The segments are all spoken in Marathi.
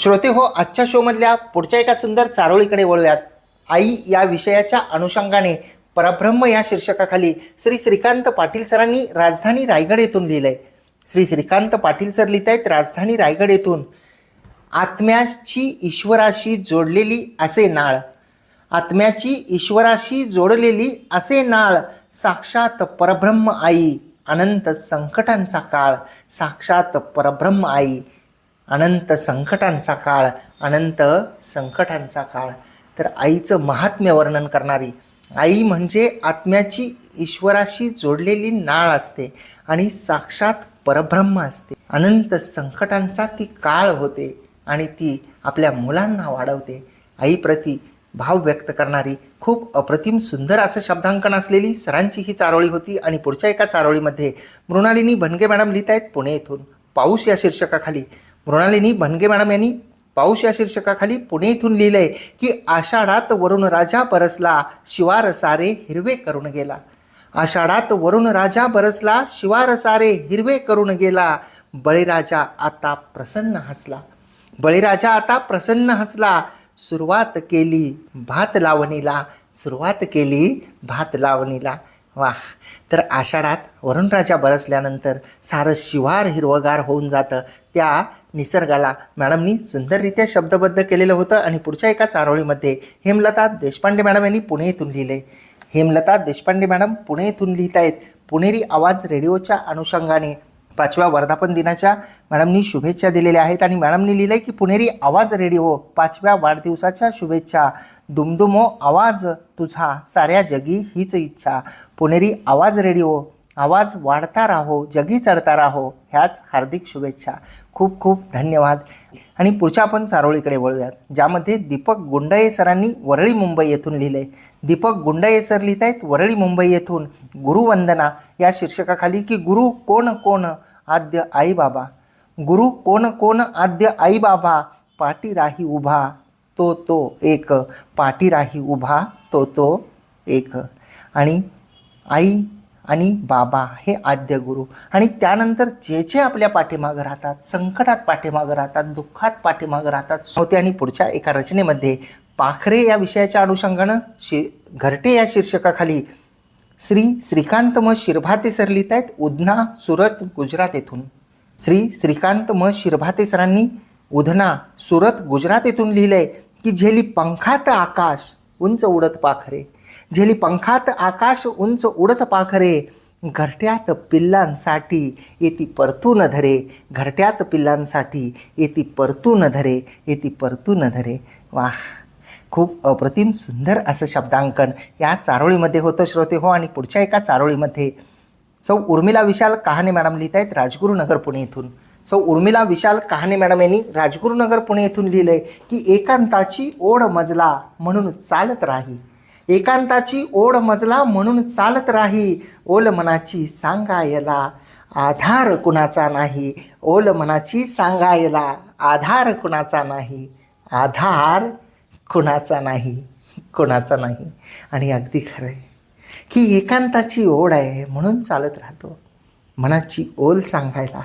श्रोते हो आजच्या शोमधल्या पुढच्या एका सुंदर चारोळीकडे वळूयात. आई या विषयाच्या अनुषंगाने परब्रह्म या शीर्षकाखाली श्री श्रीकांत पाटील सरांनी राजधानी रायगड येथून लिहिलंय. श्री श्रीकांत पाटील सर लिहित आहेत राजधानी रायगड येथून. आत्म्याची ईश्वराशी जोडलेली असे नाळ. आत्म्याची ईश्वराशी जोडलेली असे नाळ. साक्षात परब्रह्म आई. अनंत संकटांचा काळ. साक्षात परब्रह्म आई. अनंत संकटांचा काळ अनंत संकटांचा काळ. तर आईचं महात्म्य वर्णन करणारी आई म्हणजे आत्म्याची ईश्वराशी जोडलेली नाळ असते आणि साक्षात परब्रह्म असते. अनंत संकटांचा ती काळ होते आणि ती आपल्या मुलांना वाढवते. आईप्रती भाव व्यक्त करणारी खूप अप्रतिम सुंदर असं शब्दांकन असलेली सरांची ही चारोळी होती आणि पुढच्या एका चारोळीमध्ये मृणालिनी भनगे मॅडम लिहित आहेत पुणे येथून पाऊस या शीर्षकाखाली. मृणालिनी भनगे मॅडम यांनी पाऊस या शीर्षकाखाली पुणे इथून लिहिलंय की आषाढात वरुण राजा बरसला शिवार सारे हिरवे करून गेला. आषाढात वरुण राजा बरसला शिवार सारे हिरवे करून गेला. बळीराजा आता प्रसन्न हसला. बळीराजा आता प्रसन्न हसला. सुरुवात केली भात लावणीला सुरुवात केली भात लावणीला. वा. तर आषाढात वरुणराजा बरसल्यानंतर सारं शिवार हिरवगार होऊन जातं. त्या निसर्गाला मॅडमनी सुंदररित्या शब्दबद्ध केलेलं होतं आणि पुढच्या एका चारोळीमध्ये हेमलता देशपांडे मॅडम यांनी पुणे येथून लिहिले. हेमलता देशपांडे मॅडम पुणे येथून लिहित आहेत पुणेरी आवाज रेडिओच्या अनुषंगाने पाचव्या वर्धापन दिनाच्या मॅडमनी शुभेच्छा दिलेल्या आहेत आणि मॅडमनी लिहिलं आहे की पुणेरी आवाज रेडिओ हो. पाचव्या वाढदिवसाच्या शुभेच्छा. दुमदुमो आवाज तुझा. साऱ्या जगी हीच इच्छा. पुणेरी आवाज रेडिओ हो. आवाज वाढता राहो. जगी चढता राहो. ह्याच हार्दिक शुभेच्छा. खूप खूप धन्यवाद. आणि पुढच्या आपण चारोळीकडे वळूयात ज्यामध्ये दीपक गुंडये सरांनी वरळी मुंबई येथून लिहिले दीपक गुंडये सर लिहित आहेत वरळी मुंबई येथून. गुरुवंदना. या शीर्षकाखाली की गुरु कोण कोण? आद्य आई बाबा. गुरु कोण कोण आद्य आई बाबा? पाठी राही उभा तो तो एक. पाठी राही उभा तो तो एक. आणि आई आणि बाबा हे आद्य गुरु. आणि त्यानंतर जे जे आपल्या पाठीमागं राहतात संकटात पाठीमागं राहतात दुःखात पाठीमागं राहतात होते आणि पुढच्या एका रचनेमध्ये पाखरे या विषयाच्या अनुषंगानं शि घरटे या शीर्षकाखाली श्री श्रीकांत म शिरभाते सर लिहित आहेत उधना सुरत गुजरात येथून. श्री श्रीकांत म शिरभाते सरांनी उधना सुरत गुजरात येथून लिहिलंय की झेली पंखात आकाश उंच उडत पाखरे. झेली पंखात आकाश उंच उडत पाखरे. घरट्यात पिल्लांसाठी येती परतून धरे. घरट्यात पिल्लांसाठी येती परतून धरे येती परतून धरे. वाह. खूप अप्रतिम सुंदर असं शब्दांकन या चारोळीमध्ये होतं. श्रोते हो आणि पुढच्या एका चारोळीमध्ये सौ उर्मिला विशाल कहाणे मॅडम लिहित आहेत राजगुरुनगर पुणे येथून सौ उर्मिला विशाल कहाणे मॅडम यांनी राजगुरुनगर पुणे येथून लिहिलंय की एकांताची ओढ मजला म्हणून चालत राही. एकांताची ओढ मजला म्हणून चालत राही. ओल मनाची सांगायला आधार कुणाचा नाही. ओल मनाची सांगायला आधार कुणाचा नाही. आधार कुणाचा नाही कुणाचा नाही. आणि अगदी खरं आहे की एकांताची ओढ आहे म्हणून चालत राहतो. मनाची ओल सांगायला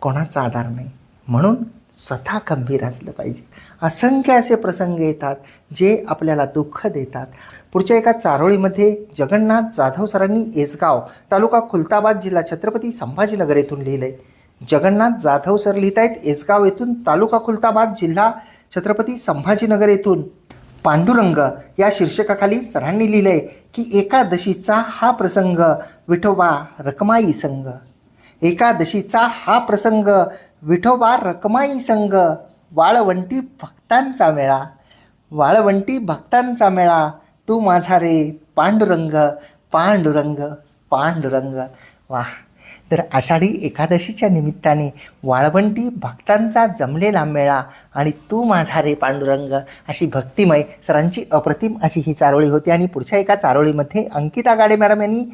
कोणाचा आधार नाही. म्हणून स्वतः गंभीर असलं पाहिजे. असंख्य असे प्रसंग येतात जे आपल्याला दुःख देतात. पुढच्या एका चारोळीमध्ये जगन्नाथ जाधव सरांनी एसगाव तालुका खुलताबाद जिल्हा छत्रपती संभाजीनगर येथून लिहिलंय. जगन्नाथ जाधव सर लिहित आहेत एसगाव येथून तालुका खुलताबाद जिल्हा छत्रपती संभाजीनगर येथून पांडुरंग या शीर्षकाखाली सरांनी लिहिलंय की एकादशीचा हा प्रसंग विठोबा रकमाई संघ. एकादशीचा हा प्रसंग विठोबा रकमाई संघ. वाळवंटी भक्तांचा मेळा. वाळवंटी भक्तांचा मेळा. तू माझा रे पांडुरंग पांडुरंग पांडुरंग. वा तर आषाढी एकादशीच्या निमित्ताने वाळवंटी भक्तांचा जमलेला मेळा आणि तू माझा रे पांडुरंग अशी भक्तिमय सरांची अप्रतिम अशी ही चारोळी होती. आणि पुढच्या एका चारोळीमध्ये अंकिता गाडे मॅडम यांनी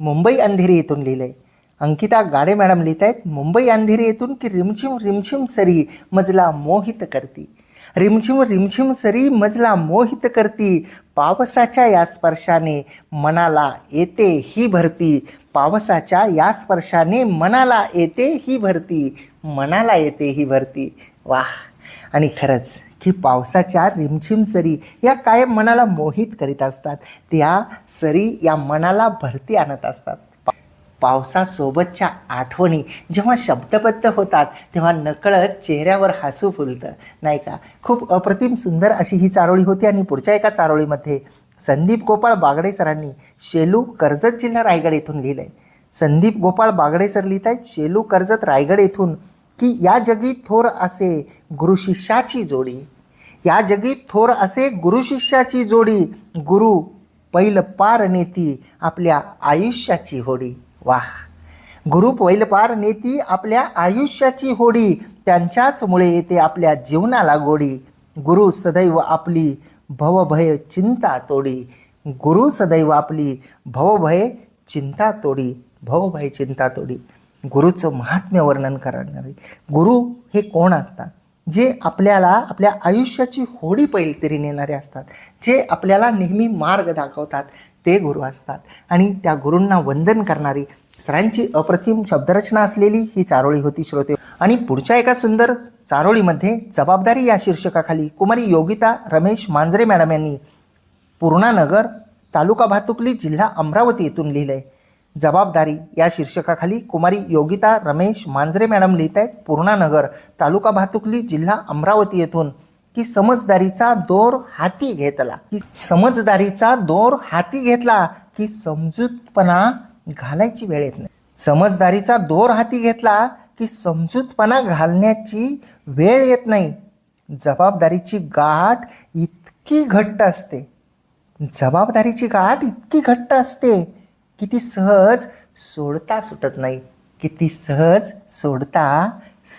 मुंबई अंधेरी येथून लिहिलं आहे अंकिता गाडे मॅडम लिहित आहेत मुंबई अंधेरी येथून की रिमझिम रिमझिम सरी मजला मोहित करती. रिमझिम रिमझिम सरी मजला मोहित करती. पावसाच्या या स्पर्शाने मनाला येते ही भरती. पावसाच्या या स्पर्शाने मनाला येते ही भरती. मनाला येते ही भरती. वाह! आणि खरंच की पावसाच्या रिमझिम सरी या कायम मनाला मोहित करीत असतात. त्या सरी या मनाला भरती आणत असतात. पावसासोबतच्या आठवणी जेव्हा शब्दबद्ध होतात तेव्हा नकळत चेहऱ्यावर हसू फुलतं. नाही का? खूप अप्रतिम सुंदर अशी ही चारोळी होती आणि पुढच्या एका चारोळीमध्ये संदीप गोपाळ बागडे सरांनी शेलू कर्जत जिल्हा रायगड येथून लिहिलं आहे संदीप गोपाळ बागडे सर लिहित आहेत शेलू कर्जत रायगड येथून की या जगी थोर असे गुरुशिष्याची जोडी. या जगी थोर असे गुरुशिष्याची जोडी. गुरु पैल पार नेती आपल्या आयुष्याची होडी. वाह गुरु पैलपार नेती आपल्या आयुष्याची होडी त्यांच्याचमुळे येते आपल्या जीवनाला गोडी. गुरु सदैव आपली भवभय चिंता तोडी. गुरु सदैव आपली भवभय चिंता तोडी. भवभय चिंता तोडी. गुरुचं महात्म्य वर्णन करणारे गुरु हे कोण असतात? जे आपल्याला आपल्या आयुष्याची होडी पैलतरी नेणारे असतात. जे आपल्याला नेहमी मार्ग दाखवतात. ते गुरु असतात. आणि त्या गुरूंना वंदन करणारी सरांची अप्रतिम शब्दरचना असलेली ही चारोळी होती श्रोते. आणि पुढच्या एका सुंदर चारोळीमध्ये जबाबदारी या शीर्षकाखाली कुमारी योगिता रमेश मांजरे मॅडम यांनी पूर्णानगर तालुका भातुकली जिल्हा अमरावती येथून लिहिलंय. जबाबदारी या शीर्षकाखाली कुमारी योगिता रमेश मांजरे मॅडम लिहित आहेत पूर्णानगर तालुका भातुकली जिल्हा अमरावती येथून. की समजदारीचा दोर हाती घेतला. की समजदारीचा दोर हाती घेतला की समजूतपणा घालायची वेळ येत नाही. समजदारीचा दोर हाती घेतला की समजूतपणा घालण्याची वेळ येत नाही. जबाबदारीची गाठ इतकी घट्ट असते. जबाबदारीची गाठ इतकी घट्ट असते की ती सहज सोडता सुटत नाही. की ती सहज सोडता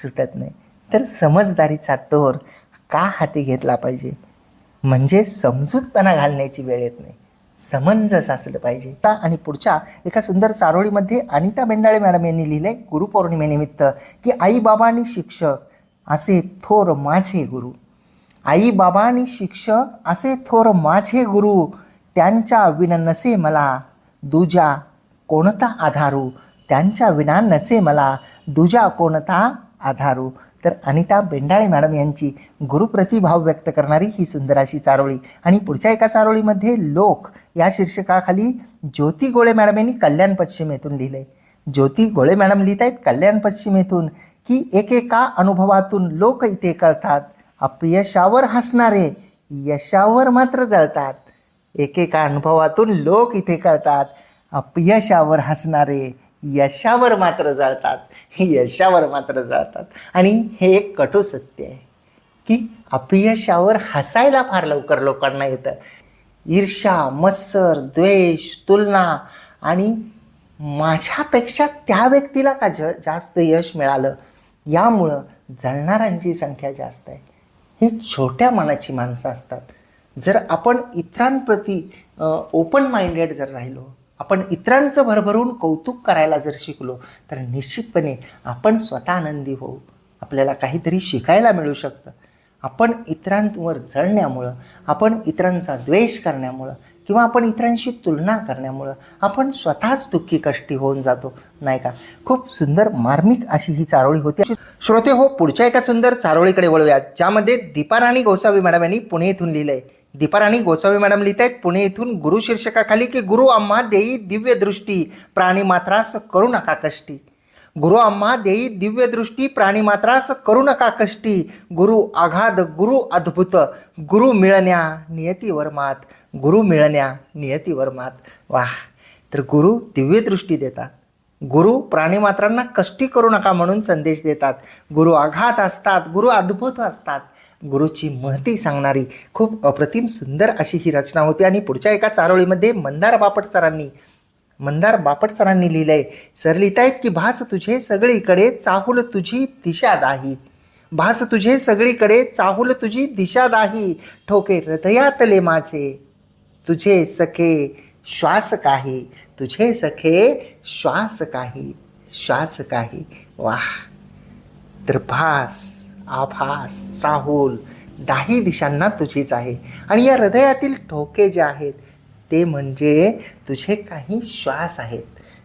सुटत नाही. तर समजदारीचा तोर का हाती घेतला पाहिजे? म्हणजे समजूतपणा घालण्याची वेळ येत नाही. समंजस असलं पाहिजे. आता आणि पुढच्या एका सुंदर चारोळीमध्ये अनिता बेंडाळे मॅडम यांनी लिहिलंय गुरुपौर्णिमेनिमित्त की आई बाबा आणि शिक्षक असे थोर माझे गुरु. आई बाबा आणि शिक्षक असे थोर माझे गुरु. त्यांच्या विना नसे मला दुजा कोणता आधारू. त्यांच्या विना नसे मला दुजा कोणता आधारू. तर अनिता बेंडाळे मॅडम यांची गुरुप्रतिभाव व्यक्त करणारी ही सुंदर अशी चारोळी. आणि पुढच्या एका चारोळीमध्ये लोक या शीर्षकाखाली ज्योती गोळे मॅडम यांनी कल्याण पश्चिमेतून आहे ज्योती गोळे मॅडम लिहित आहेत कल्याण पश्चिमेतून की एकेका अनुभवातून लोक इथे कळतात. अपयशावर हसणारे यशावर मात्र जळतात. एकेका अनुभवातून लोक इथे कळतात. अपयशावर हसणारे यशावर मात्र जळतात. यशावर मात्र जळतात. आणि हे एक कटू सत्य आहे की अपयशावर हसायला फार लवकर लोकांना येतं. ईर्षा मत्सर द्वेष तुलना आणि माझ्यापेक्षा त्या व्यक्तीला का ज जास्त यश मिळालं? यामुळं जळणाऱ्यांची संख्या जास्त आहे. ही छोट्या मनाची माणसं असतात. जर आपण इतरांप्रती ओपन माइंडेड जर राहिलो आपण इतरांचं भरभरून कौतुक करायला जर शिकलो तर निश्चितपणे आपण स्वतः आनंदी होऊ. आपल्याला काहीतरी शिकायला मिळू शकतं. आपण इतरांवर जळण्यामुळं आपण इतरांचा द्वेष करण्यामुळं किंवा आपण इतरांशी तुलना करण्यामुळं आपण स्वतःच दुःखी कष्टी होऊन जातो नाही का? खूप सुंदर मार्मिक अशी ही चारोळी होती. श्रोते हो पुढच्या एका सुंदर चारोळीकडे वळूयात ज्यामध्ये दीपाराणी गोसावी मॅडम यांनी पुणे येथून लिहिलंय आहे दीपाराणी गोसावी मॅडम लिहित आहेत पुणे इथून गुरु शीर्षकाखाली की गुरु आम्हा देई दिव्य दृष्टी प्राणी मात्रास करू नका कष्टी. गुरु आम्हा देई दिव्य दृष्टी प्राणी मात्रास करू नका कष्टी. गुरु आघाद गुरु अद्भुत गुरु मिळण्या नियतीवर मात गुरु मिळण्या नियतीवर मात. वाह तर गुरु दिव्य दृष्टी देतात. गुरु प्राणीमात्रांना कष्टी करू नका म्हणून संदेश देतात. गुरु आघात असतात गुरु अद्भुत असतात. गुरुची महती सांगणारी खूप अप्रतिम सुंदर अशी ही रचना होती. आणि पुढच्या एका चारोळीमध्ये मंदार बापट सरांनी मंदार बापट सरांनी लिहिलंय सर लिहितायत की भास तुझे सगळीकडे चाहुल तुझी दिशा दाही. भास तुझे सगळीकडे चाहुल तुझी दिशा दाही. ठोके हृदयातले माझे तुझे सखे श्वास काही. तुझे सखे श्वास काही श्वास काही. वाह तर भास. आभास चाहूल दाही दिशांना तुझीच आहे. आणि या हृदयातील ठोके जे आहेत ते म्हणजे तुझे काही श्वास आहेत.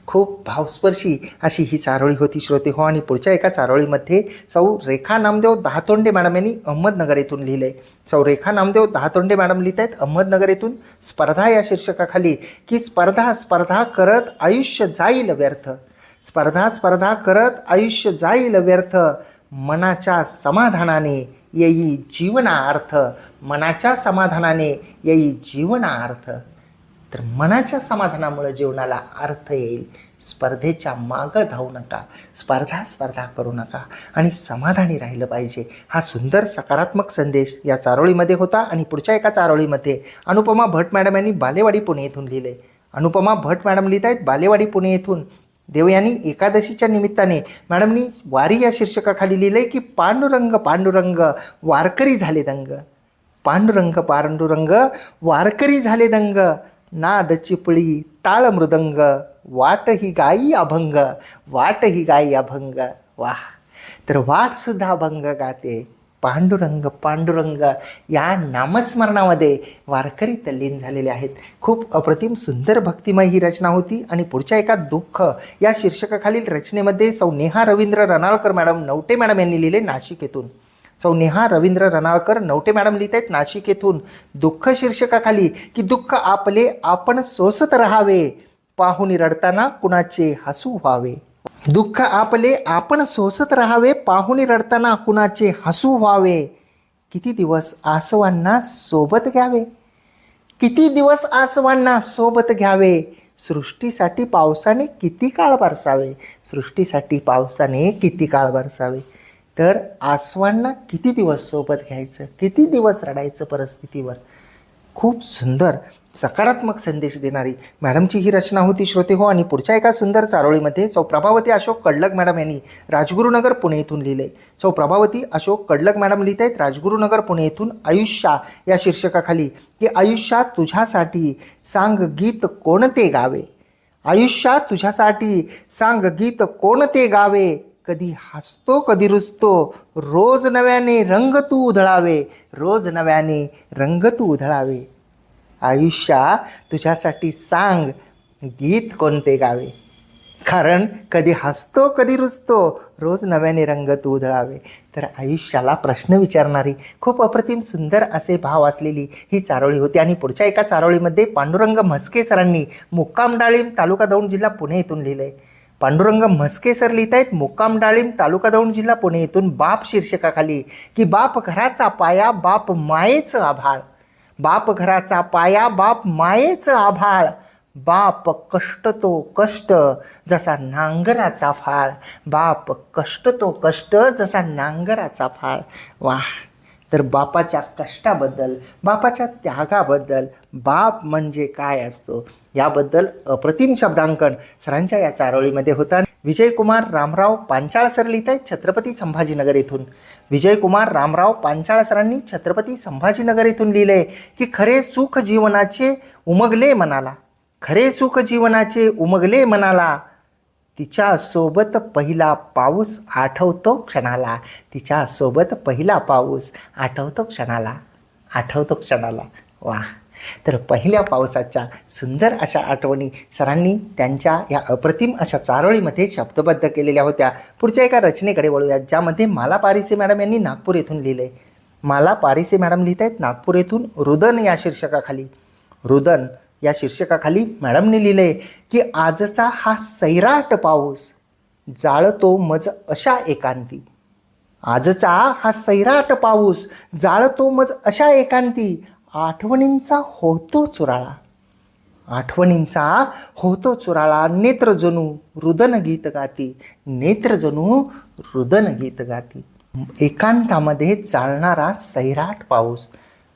खूप भावस्पर्शी अशी ही चारोळी होती श्रोते हो. आणि पुढच्या एका चारोळीमध्ये सौ रेखा नामदेव दहातोंडे मॅडम यांनी अहमदनगर येथून आहे सौ रेखा नामदेव दहातोंडे मॅडम लिहित आहेत अहमदनगर येथून स्पर्धा या शीर्षकाखाली की स्पर्धा स्पर्धा करत आयुष्य जाईल व्यर्थ. स्पर्धा स्पर्धा करत आयुष्य जाईल व्यर्थ. मनाच्या समाधानाने येई जीवनार्थ. मनाच्या समाधानाने येई जीवनार्थ. तर मनाच्या समाधानामुळे जीवनाला अर्थ येईल. स्पर्धेच्या मागं धावू नका. स्पर्धा स्पर्धा करू नका. आणि समाधानी राहिलं पाहिजे. हा सुंदर सकारात्मक संदेश या चारोळीमध्ये होता आणि पुढच्या एका चारोळीमध्ये अनुपमा भट मॅडम यांनी बालेवाडी पुणे येथून लिहिले. अनुपमा भट मॅडम लिहित आहेत बालेवाडी पुणे येथून देवयानी एकादशीच्या निमित्ताने मॅडमनी वारी या शीर्षकाखाली लिहिलंय की पांडुरंग पांडुरंग वारकरी झाले दंग. पांडुरंग पांडुरंग वारकरी झाले दंग. नाद चिपळी टाळ मृदंग. वाट ही गाई अभंग. वाट ही गाई अभंग. वाह. तर वाटसुद्धा अभंग गाते. पांडुरंग पांडुरंग या नामस्मरणामध्ये वारकरी तल्लीन झालेले आहेत. खूप अप्रतिम सुंदर भक्तिमय ही रचना होती आणि पुढच्या एका दुःख या शीर्षकाखालील रचनेमध्ये सौ नेहा रवींद्र रनाळकर मॅडम नवटे मॅडम यांनी लिहिले नाशिक येथून सौ नेहा रवींद्र रनाळकर नवटे मॅडम लिहित आहेत नाशिक येथून दुःख शीर्षकाखाली की दुःख आपले आपण सोसत राहावे. पाहुणी रडताना कुणाचे हसू व्हावे. दुःख आपले आपण सोसत राहावे पाहुणे रडताना कुणाचे हसू व्हावे. किती दिवस आसवांना सोबत घ्यावे? किती दिवस आसवांना सोबत घ्यावे? सृष्टीसाठी पावसाने किती काळ बरसावे? सृष्टीसाठी पावसाने किती काळ बरसावे? तर आसवांना किती दिवस सोबत घ्यायचं? किती दिवस रडायचं परिस्थितीवर? खूप सुंदर. सकारात्मक संदेश देणारी. मॅडमची ही रचना होती श्रोते हो आणि पुढच्या एका सुंदर चारोळीमध्ये सौ प्रभावती अशोक कडलक मॅडम यांनी राजगुरुनगर पुणे येथून लिहिले. सौ प्रभावती अशोक कडलक मॅडम लिहित आहेत राजगुरुनगर पुणे येथून आयुष्या या शीर्षकाखाली की आयुष्यात तुझ्यासाठी सांग गीत कोणते गावे? आयुष्यात तुझ्यासाठी सांग गीत कोणते गावे? कधी हसतो कधी रुजतो रोज नव्याने रंग तू उधळावे रोज नव्याने रंग तू उधळावे. आयुष्या तुझ्यासाठी सांग गीत कोणते गावे? कारण कधी हसतो कधी रुजतो रोज नव्याने रंग तू उधळावे. तर आयुष्याला प्रश्न विचारणारी खूप अप्रतिम सुंदर असे भाव असलेली ही चारोळी होती. आणि पुढच्या एका चारोळीमध्ये पांडुरंग म्हस्के सरांनी मुक्काम डाळीम तालुका दौंड जिल्हा पुणे येथून लिहिलंय पांडुरंग म्हस्के सर लिहित आहेत मुक्काम डाळीम तालुका दौंड जिल्हा पुणे येथून बाप शीर्षकाखाली की बाप घराचा पाया बाप मायेचं आभाळ. बाप घराचा पाया बाप मायेचं आभाळ. बाप कष्ट तो कष्ट जसा नांगराचा फाळ. बाप कष्ट तो कष्ट जसा नांगराचा फाळ. वा तर बापाच्या कष्टाबद्दल बापाच्या त्यागाबद्दल बाप म्हणजे काय असतो? याबद्दल अप्रतिम शब्दांकन सरांच्या या चारोळीमध्ये होता. विजयकुमार रामराव पांचाळ सर लिहित आहेत छत्रपती संभाजीनगर येथून. विजयकुमार रामराव पांचाळ सरांनी छत्रपती संभाजीनगर येथून लिहिले की खरे सुख जीवनाचे उमगले मनाला. खरे सुख जीवनाचे उमगले मनाला. तिच्या सोबत पहिला पाऊस आठवतो क्षणाला. तिच्या सोबत पहिला पाऊस आठवतो क्षणाला. आठवतो क्षणाला. वा तर पहिल्या पावसाच्या सुंदर अशा आठवणी सरांनी त्यांच्या या अप्रतिम अशा चारोळीमध्ये शब्दबद्ध केलेल्या होत्या. पुढच्या एका रचनेकडे वळूया ज्यामध्ये माला पारिसे मॅडम यांनी नागपूर येथून लिहिले. माला पारिसे मॅडम लिहित आहेत नागपूर येथून रुदन या शीर्षकाखाली. रुदन या शीर्षकाखाली मॅडमने लिहिले की आजचा हा सैराट पाऊस जाळतो मज अशा एकांती. आजचा हा सैराट पाऊस जाळतो मज अशा एकांती. आठवणींचा होतो चुराळा. आठवणींचा होतो चुराळा नेत्रजणू रुदन गीत गाती. नेत्र रुदन गीत गाती. एकांतामध्ये चालणारा सैराट पाऊस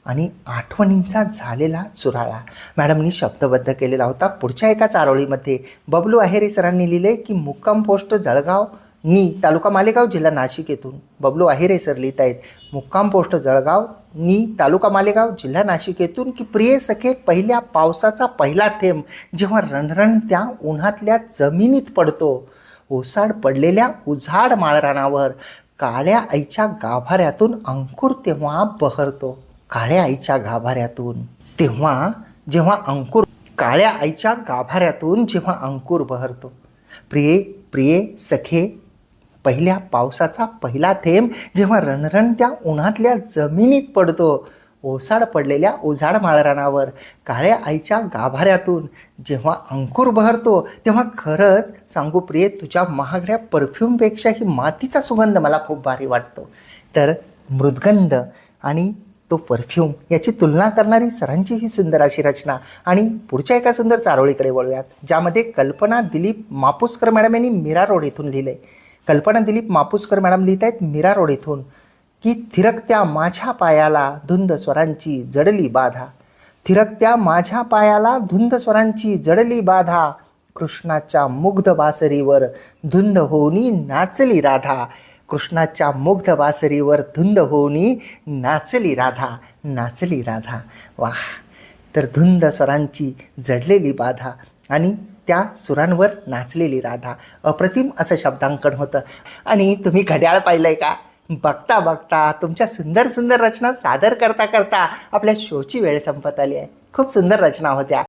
आणि आठवणींचा झालेला चुराळा. मॅडमनी शब्दबद्ध केलेला होता. पुढच्या एका चारोळीमध्ये बबलू आहेरे सरांनी लिहिले की मुक्काम पोस्ट जळगाव नी तालुका मालेगाव जिल्हा नाशिक येथून बबलू अहिरे सर लिहित आहेत. मुक्काम पोस्ट जळगाव. नी तालुका मालेगाव जिल्हा नाशिक येथून की प्रिय सखे पहिल्या पावसाचा पहिला थेंब. जेव्हा रणरणत्या उन्हातल्या जमिनीत पडतो ओसाड पडलेल्या उझाड माळरानावर. काळ्या आईच्या गाभाऱ्यातून अंकुर तेव्हा बहरतो. काळ्या आईच्या गाभाऱ्यातून तेव्हा जेव्हा अंकुर काळ्या आईच्या गाभाऱ्यातून जेव्हा अंकुर बहरतो. प्रिये प्रिये सखे पहिल्या पावसाचा पहिला थेंब जेव्हा रणरणत्या उन्हातल्या जमिनीत पडतो ओसाड पडलेल्या उजाड माळरानावर काळ्या आईच्या गाभाऱ्यातून. जेव्हा अंकुर बहरतो तेव्हा खरंच सांगू प्रिय तुझ्या महागड्या परफ्यूमपेक्षा ही मातीचा सुगंध मला खूप भारी वाटतो. तर मृदगंध आणि तो परफ्यूम याची तुलना करणारी सरांची ही सुंदर अशी रचना आणि पुढच्या एका सुंदर चारोळीकडे वळूयात ज्यामध्ये कल्पना दिलीप मापुसकर मॅडम यांनी मीरा रोड येथून आहे कल्पना दिलीप मापुसकर मॅडम लिहित आहेत मीरा रोड येथून की थिरकत्या माझ्या पायाला धुंद स्वरांची जडली बाधा. थिरकत्या माझ्या पायाला धुंद स्वरांची जडली बाधा. कृष्णाच्या मुग्ध बासरीवर धुंद होऊनी नाचली राधा. कृष्णाच्या मुग्ध बासरीवर धुंद होऊनी नाचली राधा नाचली राधा. वाह! तर धुंद स्वरांची जडलेली बाधा. आणि त्या सुरांवर नाचलेली राधा अप्रतिम असं शब्दांकन होतं. आणि तुम्ही घड्याळ आहे का? बघता बघता तुमच्या सुंदर सुंदर रचना सादर करता करता आपल्या शोची वेळ संपत आली आहे. खूप सुंदर रचना होत्या.